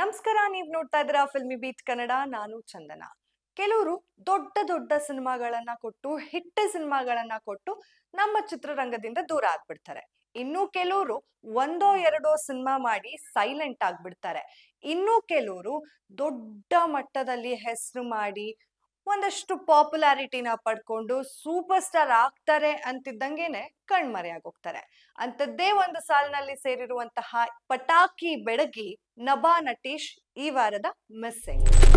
ನಮಸ್ಕಾರ, ನೀವು ನೋಡ್ತಾ ಇದ್ದೀರಾ ಫಿಲ್ಮಿ ಬೀಟ್ ಕನ್ನಡ ನಾನು ಚಂದನ. ಕೆಲವರು ದೊಡ್ಡ ದೊಡ್ಡ ಸಿನಿಮಾಗಳನ್ನ ಕೊಟ್ಟು ಹಿಟ್ಟ ಸಿನಿಮಾಗಳನ್ನ ಕೊಟ್ಟು ನಮ್ಮ ಚಿತ್ರರಂಗದಿಂದ ದೂರ ಆಗ್ಬಿಡ್ತಾರೆ. ಇನ್ನು ಕೆಲವರು ಒಂದೋ ಎರಡೋ ಸಿನಿಮಾ ಮಾಡಿ ಸೈಲೆಂಟ್ ಆಗ್ಬಿಡ್ತಾರೆ. ಇನ್ನು ಕೆಲವರು ದೊಡ್ಡ ಮಟ್ಟದಲ್ಲಿ ಹೆಸರು ಮಾಡಿ ಒಂದಷ್ಟು ಪಾಪ್ಯುಲಾರಿಟಿನ ಪಡ್ಕೊಂಡು ಸೂಪರ್ ಸ್ಟಾರ್ ಆಗ್ತಾರೆ ಅಂತಿದ್ದಂಗೆನೆ ಕಣ್ಮರೆಯಾಗೋಗ್ತಾರೆ ಅಂಥದ್ದೇ ಒಂದು ಸಾಲಿನಲ್ಲಿ ಸೇರಿರುವಂತಹ ಪಟಾಕಿ ಬೆಡಗಿ ನಭಾ ನಟೀಶ್ ಈ ವಾರದ ಮಿಸ್ಸಿಂಗ್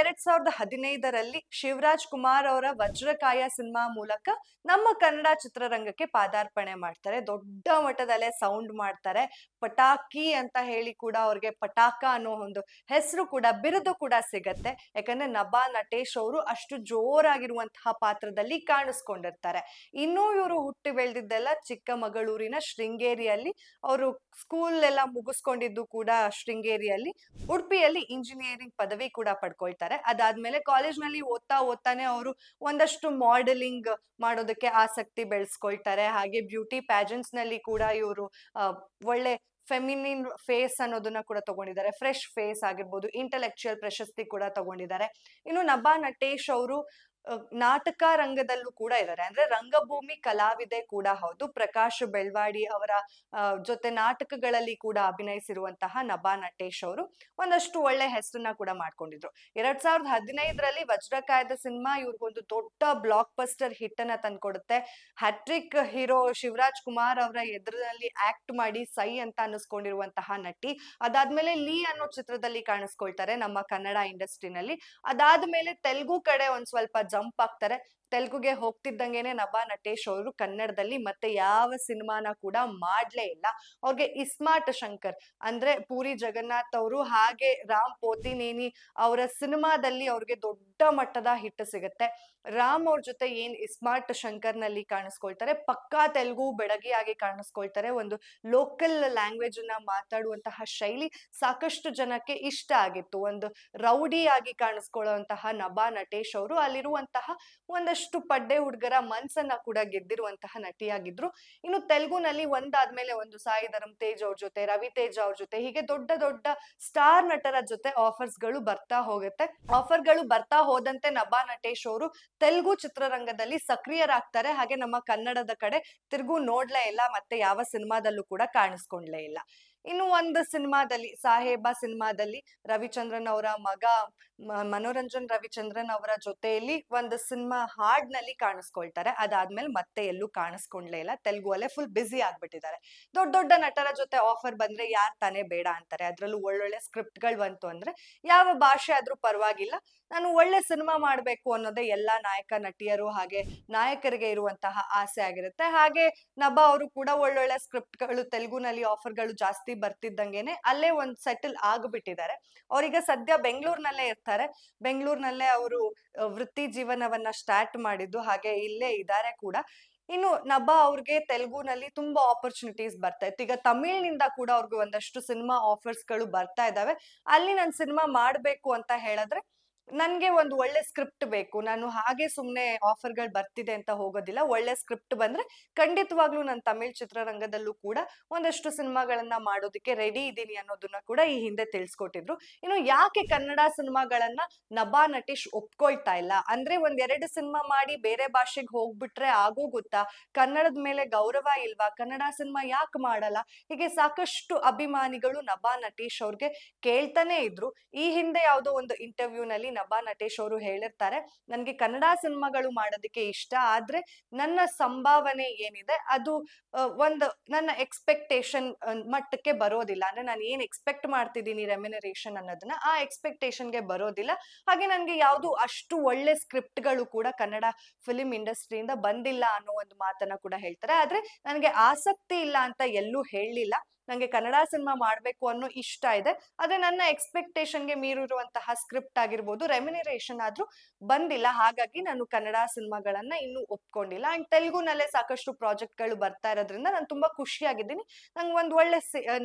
ಎರಡ್ ಸಾವಿರದ ಹದಿನೈದರಲ್ಲಿ ಶಿವರಾಜ್ ಕುಮಾರ್ ಅವರ ವಜ್ರಕಾಯ ಸಿನಿಮಾ ಮೂಲಕ ನಮ್ಮ ಕನ್ನಡ ಚಿತ್ರರಂಗಕ್ಕೆ ಪಾದಾರ್ಪಣೆ ಮಾಡ್ತಾರೆ. ದೊಡ್ಡ ಮಟ್ಟದಲ್ಲೇ ಸೌಂಡ್ ಮಾಡ್ತಾರೆ. ಪಟಾಕಿ ಅಂತ ಹೇಳಿ ಕೂಡ ಅವ್ರಿಗೆ ಪಟಾಕ ಅನ್ನೋ ಒಂದು ಹೆಸರು ಕೂಡ, ಬಿರುದು ಕೂಡ ಸಿಗತ್ತೆ. ಯಾಕಂದ್ರೆ ನಬಾ ನಟೇಶ್ ಅವರು ಅಷ್ಟು ಜೋರಾಗಿರುವಂತಹ ಪಾತ್ರದಲ್ಲಿ ಕಾಣಿಸ್ಕೊಂಡಿರ್ತಾರೆ. ಇನ್ನೂ ಇವರು ಹುಟ್ಟಿ ಬೆಳೆದಿದ್ದೆಲ್ಲ ಚಿಕ್ಕಮಗಳೂರಿನ ಶೃಂಗೇರಿಯಲ್ಲಿ. ಅವರು ಸ್ಕೂಲ್ ಎಲ್ಲ ಮುಗಿಸ್ಕೊಂಡಿದ್ದು ಕೂಡ ಶೃಂಗೇರಿಯಲ್ಲಿ. ಉಡುಪಿಯಲ್ಲಿ ಇಂಜಿನಿಯರಿಂಗ್ ಪದವಿ ಕೂಡ ಪಡ್ಕೊಳ್ತಾರೆ ಅದಾದ್ಮೇಲೆ ಕಾಲೇಜ್ನಲ್ಲಿ ಓದ್ತಾ ಓದ್ತಾನೆ ಅವರು ಒಂದಷ್ಟು ಮಾಡೆಲಿಂಗ್ ಮಾಡೋದಕ್ಕೆ ಆಸಕ್ತಿ ಬೆಳೆಸ್ಕೊಳ್ತಾರೆ. ಹಾಗೆ ಬ್ಯೂಟಿ ಪ್ಯಾಜೆಂಟ್ಸ್ನಲ್ಲಿ ಕೂಡ ಇವರು ಒಳ್ಳೆ ಫೆಮಿನಿನ್ ಫೇಸ್ ಅನ್ನೋದನ್ನ ಕೂಡ ತಗೊಂಡಿದ್ದಾರೆ. ಫ್ರೆಶ್ ಫೇಸ್ ಆಗಿರ್ಬೋದು ಇಂಟೆಲೆಕ್ಚುಯಲ್ ಪ್ರಶಸ್ತಿ ಕೂಡ ತಗೊಂಡಿದ್ದಾರೆ. ಇನ್ನು ನಭಾ ನಟೇಶ್ ಅವರು ನಾಟಕ ರಂಗದಲ್ಲೂ ಕೂಡ ಇದ್ದಾರೆ ಅಂದ್ರೆ ರಂಗಭೂಮಿ ಕಲಾವಿದೆ ಕೂಡ ಹೌದು. ಪ್ರಕಾಶ್ ಬೆಳ್ವಾಡಿ ಅವರ ಜೊತೆ ನಾಟಕಗಳಲ್ಲಿ ಕೂಡ ಅಭಿನಯಿಸಿರುವಂತಹ ನಭಾ ನಟೇಶ್ ಅವರು ಒಂದಷ್ಟು ಒಳ್ಳೆ ಹೆಸರನ್ನ ಕೂಡ ಮಾಡ್ಕೊಂಡಿದ್ರು. ಎರಡ್ ಸಾವಿರದ ಹದಿನೈದರಲ್ಲಿ ವಜ್ರಕಾಯದ ಸಿನಿಮಾ ಇವ್ರಿಗೊಂದು ದೊಡ್ಡ ಬ್ಲಾಕ್ ಬಸ್ಟರ್ ಹಿಟ್ ಅನ್ನ ತಂದ್ಕೊಡುತ್ತೆ. ಹ್ಯಾಟ್ರಿಕ್ ಹೀರೋ ಶಿವರಾಜ್ ಕುಮಾರ್ ಅವರ ಎದುರಿನಲ್ಲಿ ಆಕ್ಟ್ ಮಾಡಿ ಸೈ ಅಂತ ಅನ್ನಿಸ್ಕೊಂಡಿರುವಂತಹ ನಟಿ. ಅದಾದ್ಮೇಲೆ ಲೀ ಅನ್ನೋ ಚಿತ್ರದಲ್ಲಿ ಕಾಣಿಸ್ಕೊಳ್ತಾರೆ ನಮ್ಮ ಕನ್ನಡ ಇಂಡಸ್ಟ್ರಿನಲ್ಲಿ ಅದಾದ್ಮೇಲೆ ತೆಲುಗು ಕಡೆ ಒಂದ್ ಸ್ವಲ್ಪ ಜಂಪ್ ಆಗ್ತಾರೆ. ತೆಲುಗುಗೆ ಹೋಗ್ತಿದ್ದಂಗೆನೆ ನಭಾ, ನಟೇಶ್ ಅವರು ಕನ್ನಡದಲ್ಲಿ ಮತ್ತೆ ಯಾವ ಸಿನಿಮಾನ ಕೂಡ ಮಾಡ್ಲೇ ಇಲ್ಲ. ಅವ್ರಿಗೆ ಇಸ್ಮಾರ್ಟ್ ಶಂಕರ್ ಅಂದ್ರೆ ಪೂರಿ ಜಗನ್ನಾಥ್ ಅವರು ಹಾಗೆ ರಾಮ್ ಪೋತಿನೇನಿ ಅವರ ಸಿನಿಮಾದಲ್ಲಿ ಅವ್ರಿಗೆ ದೊಡ್ಡ ಮಟ್ಟದ ಹಿಟ್ ಸಿಗುತ್ತೆ. ರಾಮ್ ಅವ್ರ ಜೊತೆ ಏನ್ ಇಸ್ಮಾರ್ಟ್ ಶಂಕರ್ನಲ್ಲಿ ಕಾಣಿಸ್ಕೊಳ್ತಾರೆ, ಪಕ್ಕಾ ತೆಲುಗು ಬೆಳಗಿಯಾಗಿ ಕಾಣಿಸ್ಕೊಳ್ತಾರೆ ಒಂದು ಲೋಕಲ್ ಲ್ಯಾಂಗ್ವೇಜ್ ಅನ್ನ ಮಾತಾಡುವಂತಹ ಶೈಲಿ ಸಾಕಷ್ಟು ಜನಕ್ಕೆ ಇಷ್ಟ ಆಗಿತ್ತು. ಒಂದು ರೌಡಿ ಆಗಿ ಕಾಣಿಸ್ಕೊಳ್ಳುವಂತಹ ನಭಾ, ನಟೇಶ್ ಅವರು ಅಲ್ಲಿರುವಂತಹ ಒಂದಷ್ಟು ಪಡ್ಡೆ ಹುಡುಗರ ಮನ್ಸನ್ನ ಕೂಡ ಗೆದ್ದಿರುವಂತಹ ನಟಿಯಾಗಿದ್ರು. ಇನ್ನು ತೆಲುಗುನಲ್ಲಿ ಒಂದಾದ್ಮೇಲೆ ಒಂದು ಸಾಯಿ ಧರಮ್ ತೇಜ್ ಅವ್ರ ಜೊತೆ, ರವಿ ತೇಜ್ ಅವ್ರ ಜೊತೆ ಹೀಗೆ ದೊಡ್ಡ ದೊಡ್ಡ ಸ್ಟಾರ್ ನಟರ ಜೊತೆ ಆಫರ್ಸ್ಗಳು ಬರ್ತಾ ಹೋಗುತ್ತೆ. ಆಫರ್ಗಳು ಬರ್ತಾ ಹೋದಂತೆ ನಭಾ ನಟೇಶ್ ಅವರು ತೆಲುಗು ಚಿತ್ರರಂಗದಲ್ಲಿ ಸಕ್ರಿಯರಾಗ್ತಾರೆ. ಹಾಗೆ ನಮ್ಮ ಕನ್ನಡದ ಕಡೆ ತಿರುಗು ನೋಡ್ಲೇ ಇಲ್ಲ, ಮತ್ತೆ ಯಾವ ಸಿನಿಮಾದಲ್ಲೂ ಕೂಡ ಕಾಣಿಸ್ಕೊಂಡ್ಲೇ ಇಲ್ಲ. ಇನ್ನು ಒಂದು ಸಿನಿಮಾದಲ್ಲಿ, ಸಾಹೇಬ ಸಿನಿಮಾದಲ್ಲಿ ರವಿಚಂದ್ರನ್ ಅವರ ಮಗ ಮನೋರಂಜನ್ ರವಿಚಂದ್ರನ್ ಅವರ ಜೊತೆಯಲ್ಲಿ ಒಂದು ಸಿನಿಮಾ ಹಾಡ್ನಲ್ಲಿ ಕಾಣಿಸ್ಕೊಳ್ತಾರೆ. ಅದಾದ್ಮೇಲೆ ಮತ್ತೆ ಎಲ್ಲೂ ಕಾಣಿಸ್ಕೊಂಡ್ಲೇ ಇಲ್ಲ. ತೆಲುಗು ಅಲ್ಲೇ ಫುಲ್ ಬ್ಯುಸಿ ಆಗ್ಬಿಟ್ಟಿದ್ದಾರೆ. ದೊಡ್ಡ ದೊಡ್ಡ ನಟರ ಜೊತೆ ಆಫರ್ ಬಂದ್ರೆ ಯಾರ್ ತಾನೇ ಬೇಡ ಅಂತಾರೆ. ಅದ್ರಲ್ಲೂ ಒಳ್ಳೊಳ್ಳೆ ಸ್ಕ್ರಿಪ್ಟ್ಗಳು ಬಂತು ಅಂದ್ರೆ ಯಾವ ಭಾಷೆ ಆದ್ರೂ ಪರವಾಗಿಲ್ಲ. ನಾನು ಒಳ್ಳೆ ಸಿನಿಮಾ ಮಾಡ್ಬೇಕು ಅನ್ನೋದೇ ಎಲ್ಲಾ ನಾಯಕ, ನಟಿಯರು ಹಾಗೆ ನಾಯಕರಿಗೆ ಇರುವಂತಹ ಆಸೆ ಆಗಿರುತ್ತೆ. ಹಾಗೆ ನಭಾ ಅವರು ಕೂಡ ಒಳ್ಳೊಳ್ಳೆ ಸ್ಕ್ರಿಪ್ಟ್ಗಳು ತೆಲುಗುನಲ್ಲಿ ಆಫರ್ಗಳು ಜಾಸ್ತಿ ಬರ್ತಿದ್ದಂಗೆನೆ ಅಲ್ಲೇ ಒಂದ್ ಸೆಟಲ್ ಆಗ್ಬಿಟ್ಟಿದ್ದಾರೆ. ಅವ್ರೀಗ ಸದ್ಯ ಬೆಂಗಳೂರಿನಲ್ಲೇ ಇರ್ತಾರೆ. ಬೆಂಗಳೂರಿನಲ್ಲೇ ಅವರು ವೃತ್ತಿ ಜೀವನವನ್ನ ಸ್ಟಾರ್ಟ್ ಮಾಡಿದ್ದು ಹಾಗೆ ಇಲ್ಲೇ ಇದ್ದಾರೆ ಕೂಡ. ಇನ್ನು ನಭಾ ಅವ್ರಿಗೆ ತೆಲುಗುನಲ್ಲಿ ತುಂಬಾ ಆಪರ್ಚುನಿಟೀಸ್ ಬರ್ತಾ ಇತ್ತು. ಈಗ ತಮಿಳಿನಿಂದ ಕೂಡ ಅವ್ರಿಗೆ ಒಂದಷ್ಟು ಸಿನಿಮಾ ಆಫರ್ಸ್ಗಳು ಬರ್ತಾ ಇದಾವೆ ಅಲ್ಲಿ ನಾನು ಸಿನಿಮಾ ಮಾಡ್ಬೇಕು ಅಂತ ಹೇಳಿದ್ರೆ ನನ್ಗೆ ಒಂದು ಒಳ್ಳೆ ಸ್ಕ್ರಿಪ್ಟ್ ಬೇಕು. ನಾನು ಹಾಗೆ ಸುಮ್ನೆ ಆಫರ್ಗಳು ಬರ್ತಿದೆ ಅಂತ ಹೋಗೋದಿಲ್ಲ. ಒಳ್ಳೆ ಸ್ಕ್ರಿಪ್ಟ್ ಬಂದ್ರೆ ಖಂಡಿತವಾಗ್ಲೂ ನಾನು ತಮಿಳ್ ಚಿತ್ರರಂಗದಲ್ಲೂ ಕೂಡ ಒಂದಷ್ಟು ಸಿನಿಮಾಗಳನ್ನ ಮಾಡೋದಕ್ಕೆ ರೆಡಿ ಇದ್ದೀನಿ ಅನ್ನೋದನ್ನ ಕೂಡ ಈ ಹಿಂದೆ ತಿಳಿಸ್ಕೊಟ್ಟಿದ್ರು. ಇನ್ನು ಯಾಕೆ ಕನ್ನಡ ಸಿನಿಮಾಗಳನ್ನ ನಬಾ ನಟೀಶ್ ಒಪ್ಕೊಳ್ತಾ ಇಲ್ಲ? ಅಂದ್ರೆ ಒಂದ್ ಎರಡು ಸಿನಿಮಾ ಮಾಡಿ ಬೇರೆ ಭಾಷೆಗೆ ಹೋಗ್ಬಿಟ್ರೆ ಆಗೋ ಗೊತ್ತಾ? ಕನ್ನಡದ ಮೇಲೆ ಗೌರವ ಇಲ್ವಾ? ಕನ್ನಡ ಸಿನಿಮಾ ಯಾಕೆ ಮಾಡಲ್ಲ? ಹೀಗೆ ಸಾಕಷ್ಟು ಅಭಿಮಾನಿಗಳು ನಬಾ ನಟೀಶ್ ಅವ್ರಿಗೆ ಕೇಳ್ತಾನೆ ಇದ್ರು. ಈ ಹಿಂದೆ ಯಾವುದೋ ಒಂದು ಇಂಟರ್ವ್ಯೂ ನಲ್ಲಿ ನಭಾ ನಟೇಶ್ ಅವರು ಹೇಳಿರ್ತಾರೆ, ನನ್ಗೆ ಕನ್ನಡ ಸಿನಿಮಾಗಳು ಮಾಡೋದಕ್ಕೆ ಇಷ್ಟ, ಆದ್ರೆ ನನ್ನ ಸಂಭಾವನೆ ಏನಿದೆ, ಅದು ಒಂದು ನನ್ನ ಎಕ್ಸ್ಪೆಕ್ಟೇಷನ್ ಮಟ್ಟಕ್ಕೆ ಬರೋದಿಲ್ಲ. ಅಂದ್ರೆ ನಾನು ಏನ್ ಎಕ್ಸ್ಪೆಕ್ಟ್ ಮಾಡ್ತಿದ್ದೀನಿ ರೆಮ್ಯುನರೇಷನ್ ಅನ್ನೋದನ್ನ, ಆ ಎಕ್ಸ್ಪೆಕ್ಟೇಷನ್ಗೆ ಬರೋದಿಲ್ಲ. ಹಾಗೆ ನನಗೆ ಯಾವುದು ಅಷ್ಟು ಒಳ್ಳೆ ಸ್ಕ್ರಿಪ್ಟ್ಗಳು ಕೂಡ ಕನ್ನಡ ಫಿಲಿಂ ಇಂಡಸ್ಟ್ರಿಯಿಂದ ಬಂದಿಲ್ಲ ಅನ್ನೋ ಒಂದು ಮಾತನ್ನ ಕೂಡ ಹೇಳ್ತಾರೆ. ಆದ್ರೆ ನನಗೆ ಆಸಕ್ತಿ ಇಲ್ಲ ಅಂತ ಎಲ್ಲೂ ಹೇಳಲಿಲ್ಲ ನಂಗೆ ಕನ್ನಡ ಸಿನಿಮಾ ಮಾಡಬೇಕು ಅನ್ನೋ ಇಷ್ಟ ಇದೆ. ಆದರೆ ನನ್ನ ಎಕ್ಸ್ಪೆಕ್ಟೇಷನ್ಗೆ ಮೀರಿರುವಂತಹ ಸ್ಕ್ರಿಪ್ಟ್ ಆಗಿರ್ಬೋದು ರೆಮ್ಯುನರೇಷನ್ ಆದ್ರೂ ಬಂದಿಲ್ಲ. ಹಾಗಾಗಿ ನಾನು ಕನ್ನಡ ಸಿನಿಮಾಗಳನ್ನ ಇನ್ನೂ ಒಪ್ಕೊಂಡಿಲ್ಲ. ಆ್ಯಂಡ್ ತೆಲುಗುನಲ್ಲೇ ಸಾಕಷ್ಟು ಪ್ರಾಜೆಕ್ಟ್ಗಳು ಬರ್ತಾ ಇರೋದ್ರಿಂದ ನಾನು ತುಂಬಾ ಖುಷಿಯಾಗಿದ್ದೀನಿ. ನಂಗೆ ಒಂದು ಒಳ್ಳೆ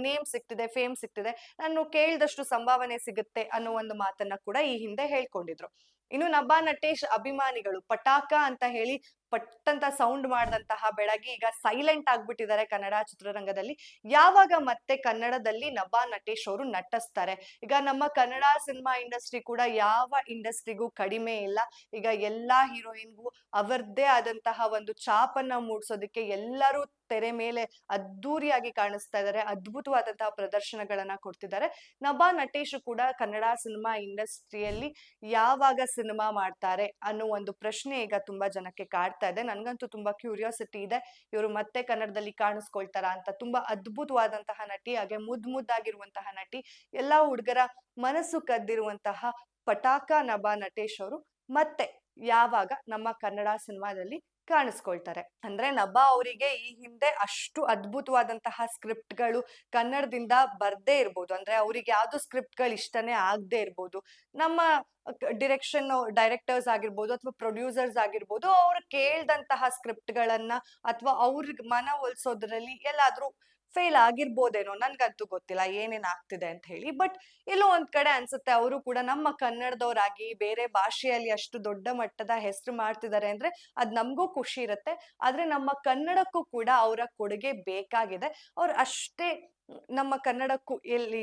ನೇಮ್ ಸಿಗ್ತಿದೆ ಫೇಮ್ ಸಿಗ್ತಿದೆ ನಾನು ಕೇಳಿದಷ್ಟು ಸಂಭಾವನೆ ಸಿಗುತ್ತೆ ಅನ್ನೋ ಒಂದು ಮಾತನ್ನ ಕೂಡ ಈ ಹಿಂದೆ ಹೇಳ್ಕೊಂಡಿದ್ರು. ಇನ್ನು ನಭಾ ನಟೇಶ್ ಅಭಿಮಾನಿಗಳು ಪಟಾಕ ಅಂತ ಹೇಳಿ ಪಟ್ಟಂತ ಸೌಂಡ್ ಮಾಡಿದಂತಹ ಬೆಳಗ್ಗೆ ಈಗ ಸೈಲೆಂಟ್ ಆಗ್ಬಿಟ್ಟಿದ್ದಾರೆ ಕನ್ನಡ ಚಿತ್ರರಂಗದಲ್ಲಿ. ಯಾವಾಗ ಮತ್ತೆ ಕನ್ನಡದಲ್ಲಿ ನಭಾ ನಟೇಶ್ ಅವರು ನಟಿಸ್ತಾರೆ? ಈಗ ನಮ್ಮ ಕನ್ನಡ ಸಿನಿಮಾ ಇಂಡಸ್ಟ್ರಿ ಕೂಡ ಯಾವ ಇಂಡಸ್ಟ್ರಿಗೂ ಕಡಿಮೆ ಇಲ್ಲ. ಈಗ ಎಲ್ಲಾ ಹೀರೋಯಿನ್ಗೂ ಅವರದ್ದೇ ಆದಂತಹ ಒಂದು ಚಾಪನ್ನ ಮೂಡಿಸೋದಕ್ಕೆ ಎಲ್ಲರೂ ತೆರೆ ಮೇಲೆ ಅದ್ದೂರಿಯಾಗಿ ಕಾಣಿಸ್ತಾ ಇದ್ದಾರೆ. ಅದ್ಭುತವಾದಂತಹ ಪ್ರದರ್ಶನಗಳನ್ನ ಕೊಡ್ತಿದ್ದಾರೆ. ನಭಾ ನಟೇಶ್ ಕೂಡ ಕನ್ನಡ ಸಿನಿಮಾ ಇಂಡಸ್ಟ್ರಿಯಲ್ಲಿ ಯಾವಾಗ ಸಿನಿಮಾ ಮಾಡ್ತಾರೆ ಅನ್ನೋ ಒಂದು ಪ್ರಶ್ನೆ ಈಗ ತುಂಬಾ ಜನಕ್ಕೆ ಕಾಡ್ತಾ ಇದೆ. ನನ್ಗಂತೂ ತುಂಬಾ ಕ್ಯೂರಿಯಾಸಿಟಿ ಇದೆ. ಇವರು ಮತ್ತೆ ಕನ್ನಡದಲ್ಲಿ ಕಾಣಿಸ್ಕೊಳ್ತಾರ ಅಂತ. ತುಂಬಾ ಅದ್ಭುತವಾದಂತಹ ನಟಿ, ಹಾಗೆ ಮುದ್ ಮುದ್ದಾಗಿರುವಂತಹ ನಟಿ, ಎಲ್ಲಾ ಹುಡುಗರ ಮನಸ್ಸು ಕದ್ದಿರುವಂತಹ ಪಟಾಕ ನಭಾ ನಟೇಶ್ ಅವರು. ಮತ್ತೆ ಯಾವಾಗ ನಮ್ಮ ಕನ್ನಡ ಸಿನಿಮಾದಲ್ಲಿ ಕಾಣಿಸ್ಕೊಳ್ತಾರೆ. ಅಂದ್ರೆ ನಭಾ ಅವರಿಗೆ ಈ ಹಿಂದೆ ಅಷ್ಟು ಅದ್ಭುತವಾದಂತಹ ಸ್ಕ್ರಿಪ್ಟ್ಗಳು ಕನ್ನಡದಿಂದ ಬರ್ದೇ ಇರ್ಬೋದು. ಅಂದ್ರೆ ಅವ್ರಿಗೆ ಯಾವ್ದು ಸ್ಕ್ರಿಪ್ಟ್ಗಳು ಇಷ್ಟನೇ ಆಗದೆ ಇರ್ಬೋದು. ನಮ್ಮ ಡಿರೆಕ್ಷನ್ ಡೈರೆಕ್ಟರ್ಸ್ ಆಗಿರ್ಬೋದು ಅಥವಾ ಪ್ರೊಡ್ಯೂಸರ್ಸ್ ಆಗಿರ್ಬೋದು ಅವ್ರು ಕೇಳ್ದಂತಹ ಸ್ಕ್ರಿಪ್ಟ್ಗಳನ್ನ ಅಥವಾ ಅವ್ರಿಗೆ ಮನ ಒಲಿಸೋದ್ರಲ್ಲಿ ಎಲ್ಲಾದ್ರೂ ಫೇಲ್ ಆಗಿರ್ಬೋದೇನೋ ನನ್ಗಂತೂ ಗೊತ್ತಿಲ್ಲ ಏನೇನ್ ಆಗ್ತಿದೆ ಅಂತ ಹೇಳಿ. ಬಟ್ ಎಲ್ಲೋ ಒಂದ್ ಕಡೆ ಅನ್ಸುತ್ತೆ ಅವರು ಕೂಡ ನಮ್ಮ ಕನ್ನಡದವರಾಗಿ ಬೇರೆ ಭಾಷೆಯಲ್ಲಿ ಅಷ್ಟು ದೊಡ್ಡ ಮಟ್ಟದ ಹೆಸರು ಮಾಡ್ತಿದ್ದಾರೆ ಅಂದ್ರೆ ಅದ್ ನಮಗೂ ಖುಷಿ ಇರುತ್ತೆ. ಆದ್ರೆ ನಮ್ಮ ಕನ್ನಡಕ್ಕೂ ಕೂಡ ಅವರ ಕೊಡುಗೆ ಬೇಕಾಗಿದೆ. ಅವ್ರು ಅಷ್ಟೇ ನಮ್ಮ ಕನ್ನಡಕ್ಕೂ ಎಲ್ಲಿ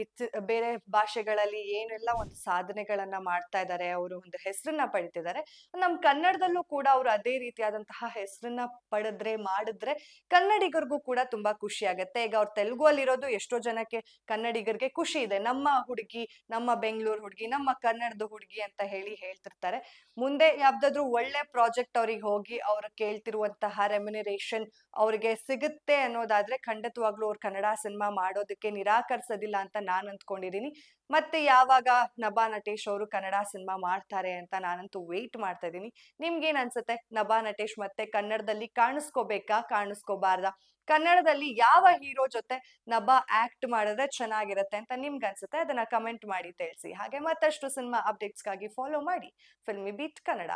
ಬೇರೆ ಭಾಷೆಗಳಲ್ಲಿ ಏನೆಲ್ಲ ಒಂದು ಸಾಧನೆಗಳನ್ನ ಮಾಡ್ತಾ ಇದ್ದಾರೆ ಅವರು ಒಂದು ಹೆಸರನ್ನ ಪಡಿತಿದ್ದಾರೆ ನಮ್ಮ ಕನ್ನಡದಲ್ಲೂ ಕೂಡ ಅವರು ಅದೇ ರೀತಿಯಾದಂತಹ ಹೆಸರನ್ನ ಪಡೆದ್ರೆ, ಮಾಡಿದ್ರೆ ಕನ್ನಡಿಗರಿಗೂ ಕೂಡ ತುಂಬಾ ಖುಷಿ ಆಗತ್ತೆ. ಈಗ ಅವ್ರು ತೆಲುಗು ಅಲ್ಲಿರೋದು ಎಷ್ಟೋ ಜನಕ್ಕೆ ಕನ್ನಡಿಗರಿಗೆ ಖುಷಿ ಇದೆ. ನಮ್ಮ ಹುಡುಗಿ, ನಮ್ಮ ಬೆಂಗಳೂರು ಹುಡುಗಿ, ನಮ್ಮ ಕನ್ನಡದ ಹುಡುಗಿ ಅಂತ ಹೇಳಿ ಹೇಳ್ತಿರ್ತಾರೆ. ಮುಂದೆ ಯಾವ್ದಾದ್ರು ಒಳ್ಳೆ ಪ್ರಾಜೆಕ್ಟ್ ಅವ್ರಿಗೆ ಹೋಗಿ ಅವ್ರು ಕೇಳ್ತಿರುವಂತಹ ರೆಮ್ಯುನರೇಷನ್ ಅವ್ರಿಗೆ ಸಿಗುತ್ತೆ ಅನ್ನೋದಾದ್ರೆ ಖಂಡಿತವಾಗ್ಲೂ ಅವ್ರು ಕನ್ನಡ ಸಿನಿಮಾ ಮಾಡೋದಕ್ಕೆ ನಿರಾಕರಿಸೋದಿಲ್ಲ ಅಂತ ನಾನು ಅಂದ್ಕೊಂಡಿದ್ದೀನಿ. ಮತ್ತೆ ಯಾವಾಗ ನಭಾ ನಟೇಶ್ ಅವರು ಕನ್ನಡ ಸಿನಿಮಾ ಮಾಡ್ತಾರೆ ಅಂತ ನಾನಂತೂ ವೆಯ್ಟ್ ಮಾಡ್ತಾ ಇದ್ದೀನಿ. ನಿಮ್ಗೇನ್ ಅನ್ಸುತ್ತೆ? ನಭಾ ನಟೇಶ್ ಮತ್ತೆ ಕನ್ನಡದಲ್ಲಿ ಕಾಣಿಸ್ಕೋಬೇಕಾ? ಕಾಣಿಸ್ಕೋಬಾರ್ದಾ? ಕನ್ನಡದಲ್ಲಿ ಯಾವ ಹೀರೋ ಜೊತೆ ನಭಾ ಆಕ್ಟ್ ಮಾಡಿದ್ರೆ ಚೆನ್ನಾಗಿರುತ್ತೆ ಅಂತ ನಿಮ್ಗೆ ಅನ್ಸುತ್ತೆ? ಅದನ್ನ ಕಮೆಂಟ್ ಮಾಡಿ, ತಿಳಿಸಿ. ಹಾಗೆ ಮತ್ತಷ್ಟು ಸಿನಿಮಾ ಅಪ್ಡೇಟ್ಸ್ಗಾಗಿ ಫಾಲೋ ಮಾಡಿ. Filmy beet Kannada